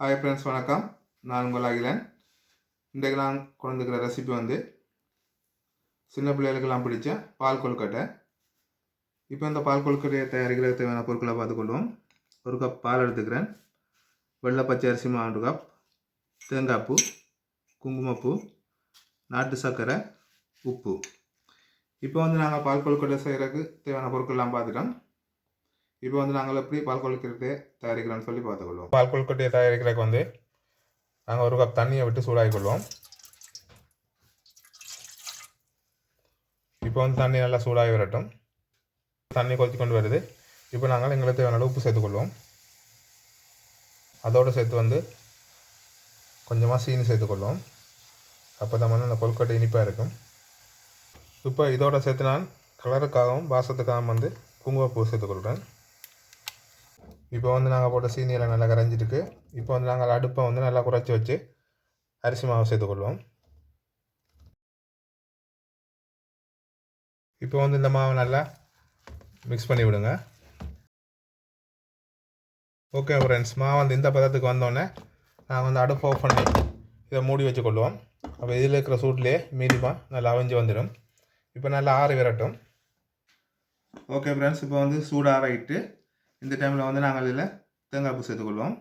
Hi friends வணக்கம். நான் உங்கள் அகிலன். இன்றைக்கு நான் கொண்டுக்கிற ரெசிபி வந்து சின்ன பிள்ளைகளுக்கெல்லாம் பிடிச்ச பால் கொழுக்கட்டை. இப்போ இந்த பால் கொழுக்கட்டையை தயாரிக்கிற தேவையான பொருட்களை பார்த்துக்கொள்வோம். ஒரு கப் பால் எடுத்துக்கிறேன். வெள்ளை பச்சை அரிசி மாவு ஒரு கப் தேங்காய் பூ குங்குமப்பூ நாட்டு சர்க்கரை உப்பு. இப்போ வந்து நாங்கள் பால் கொழுக்கட்டை செய்கிறதுக்கு தேவையான பொருட்கள்லாம் பார்த்துட்டோம் இப்போ வந்து நாங்கள் எப்படி பால் கொழுக்கட்டை தயாரிக்கிறோம்னு சொல்லி பார்த்துக்கொள்வோம். பால் கொழுக்கட்டையை தயாரிக்கிறதுக்கு வந்து நாங்கள் ஒரு கப் தண்ணியை விட்டு சூடாகி கொள்வோம். இப்போ வந்து தண்ணி நல்லா சூடாகி வரட்டும். தண்ணி கொதித்து கொண்டு வருது. இப்போ நாங்கள் எங்களுக்கு தேவையான உப்பு சேர்த்துக்கொள்வோம் அதோடு சேர்த்து வந்து கொஞ்சமாக சீனி சேர்த்துக்கொள்வோம் அப்போ தான் வந்து அந்த கொழுக்கட்டை இனிப்பாக இருக்கும். இப்போ இதோட சேர்த்து நான் கலருக்காகவும் வாசத்துக்காகவும் வந்து குங்குமப்பூ சேர்த்துக்கொள்கிறேன் இப்போ வந்து நாங்கள் போட்ட சீனியில் நல்லா கரைஞ்சிருக்கு. இப்போ வந்து நாங்கள் அடுப்பை வந்து நல்லா குறைச்சி வச்சு அரிசி மாவு சேர்த்துக்கொள்வோம். இப்போ வந்து இந்த மாவை நல்லா மிக்ஸ் பண்ணி விடுங்க. ஓகே ஃப்ரெண்ட்ஸ் மாவு வந்து இந்த பதத்துக்கு வந்தோடனே நாங்கள் வந்து அடுப்பு ஆஃப் பண்ணி இதை மூடி வச்சுக்கொள்வோம். அப்போ இதில் இருக்கிற சூட்லேயே மீதிமா நல்லா அவிஞ்சு வந்துடும். இப்போ நல்லா ஆறி விரட்டும். ஓகே ஃப்ரெண்ட்ஸ் இப்போ வந்து சூடு ஆறாயிட்டு இந்த டைமில் வந்து நாங்கள் இதில் தேங்காய் பூ சேர்த்துக்கொள்வோம்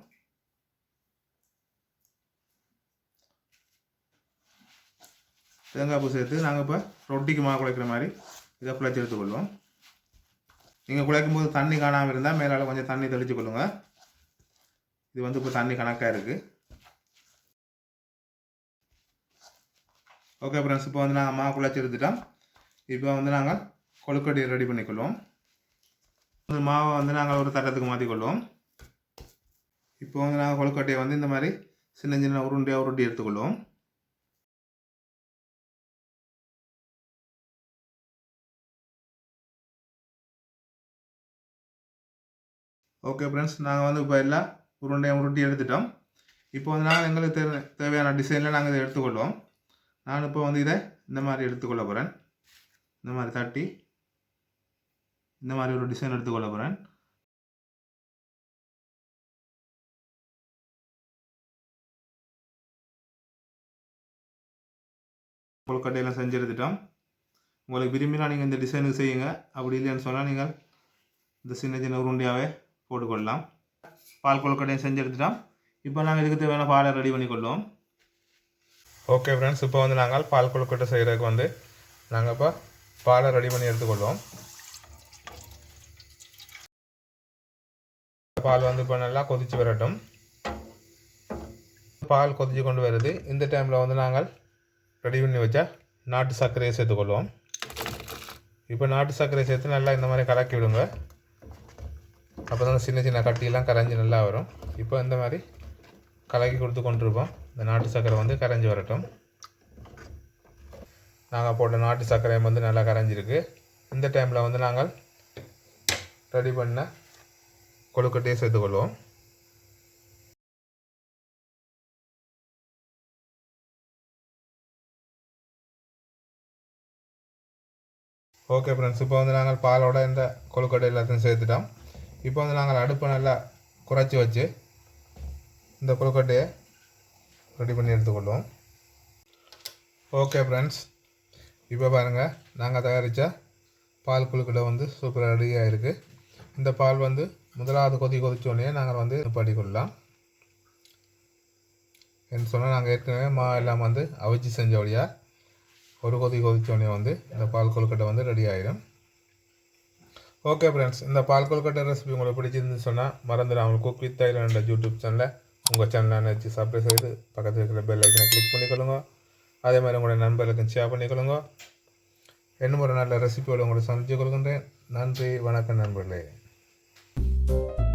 தேங்காய் பூ சேர்த்து நாங்கள் இப்போ ரொட்டிக்கு மாவு குழைக்கிற மாதிரி இதை குழைச்சி எடுத்துக்கொள்வோம் நீங்கள் குழைக்கும் போது தண்ணி காணாமல் இருந்தால் மேலால் கொஞ்சம் தண்ணி தெளித்து கொள்ளுங்க. இது வந்து இப்போ தண்ணி கணக்காக இருக்குது ஓகே ஃப்ரெண்ட்ஸ் இப்போ வந்து நாங்கள் மாவு குழைச்சி எடுத்துட்டோம். இப்போ வந்து நாங்கள் கொழுக்கட்டையை ரெடி பண்ணிக்கொள்வோம் இந்த மாவை வந்து நாங்கள் ஒரு தட்டத்துக்கு மாற்றிக்கொள்வோம். இப்போ வந்து நாங்கள் கொழுக்கட்டையை வந்து இந்த மாதிரி சின்ன சின்ன உருண்டையாக உருட்டி எடுத்துக்கொள்வோம். ஓகே ஃப்ரெண்ட்ஸ் நாங்கள் வந்து இப்போ எல்லாம் உருண்டையை உருட்டி எடுத்துட்டோம். இப்போ வந்து நாங்கள் எங்களுக்கு தே தேவையான டிசைனில் நாங்கள் இதை எடுத்துக்கொள்வோம். நான் இப்போ வந்து இதை இந்த மாதிரி எடுத்துக்கொள்ள போகிறேன் இந்த மாதிரி தட்டி இந்த மாதிரி ஒரு டிசைன் எடுத்துக்கொள்ள போகிறேன் கொழுக்கட்டையெல்லாம் செஞ்செடுத்துட்டோம் உங்களுக்கு விரும்பினா நீங்கள் இந்த டிசைனுக்கு செய்யுங்க. அப்படி இல்லைன்னு சொன்னால் நீங்கள் இந்த சின்ன சின்ன உருண்டையாகவே போட்டுக்கொள்ளலாம். பால் கொழுக்கட்டையும் செஞ்செடுத்துட்டோம் இப்போ நாங்கள் இதுக்கு தேவையான பாலை ரெடி பண்ணிக்கொள்வோம். ஓகே ஃப்ரெண்ட்ஸ் இப்போ வந்து நாங்கள் பால் கொழுக்கட்டை செய்கிறதுக்கு வந்து நாங்கள் இப்போ பாலை ரெடி பண்ணி எடுத்துக்கொள்வோம். பால் வந்து இப்போ நல்லா கொதித்து வரட்டும். பால் கொதிச்சு கொண்டு வருது. இந்த டைமில் வந்து நாங்கள் ரெடி பண்ணி வச்சா நாட்டு சர்க்கரையை சேர்த்துக்கொள்வோம். இப்போ நாட்டு சர்க்கரையை சேர்த்து நல்லா இந்த மாதிரி கலக்கி விடுங்க. அப்போ தான் சின்ன சின்ன கட்டியெல்லாம் கரைஞ்சி நல்லா வரும். இப்போ இந்த மாதிரி கலக்கி கொடுத்து கொண்டிருப்போம். இந்த நாட்டு சர்க்கரை வந்து கரைஞ்சி வரட்டும். நாங்கள் போட்ட நாட்டு சர்க்கரை வந்து நல்லா கரைஞ்சிருக்கு. இந்த டைமில் வந்து நாங்கள் ரெடி பண்ண கொழுக்கட்டையை சேர்த்துக்கொள்வோம். ஓகே ஃப்ரெண்ட்ஸ் இப்போ வந்து நாங்கள் பாலோட இந்த கொழுக்கட்டை எல்லாத்தையும் சேர்த்துட்டோம். இப்போ வந்து நாங்கள் அடுப்பை நல்லா குறைச்சி வச்சு இந்த கொழுக்கட்டையை ரெடி பண்ணி எடுத்துக்கொள்வோம். ஓகே ஃப்ரெண்ட்ஸ் இப்போ பாருங்கள் நாங்கள் தயாரித்த பால் கொழுக்கட்டை வந்து சூப்பராக ரெடியாக இருக்குது இந்த பால் வந்து முதலாவது கொதி கொதிச்சோடனே நாங்கள் வந்து கொள்ளலாம். என்று சொன்னால் நாங்கள் ஏற்கனவே மா எல்லாம் வந்து அவிச்சு செஞ்சபடியா ஒரு கொதி கொதிச்சோடனே வந்து இந்த பால் கொழுக்கட்டை வந்து ரெடி ஆகிடும் ஓகே ஃப்ரெண்ட்ஸ் இந்த பால் கொழுக்கட்டை ரெசிபி உங்களுக்கு பிடிச்சிருந்து சொன்னால் மறந்துடாமல் குக் வித் தைலண்ட யூடியூப் சேனலில் உங்கள் சேனலை நினச்சி சப்ஸ்கிரைப் செய்து பக்கத்தில் இருக்கிற பெல் ஐக்கனை கிளிக் பண்ணிக்கொள்ளுங்க. அதே மாதிரி உங்களோட நண்பர்களுக்கும் ஷேர் பண்ணிக்கொள்ளுங்க. இன்னும் ஒரு நல்ல ரெசிபியோடு உங்களை சந்திச்சு கொள்கின்றேன். நன்றி. வணக்கம் நண்பர்களே. you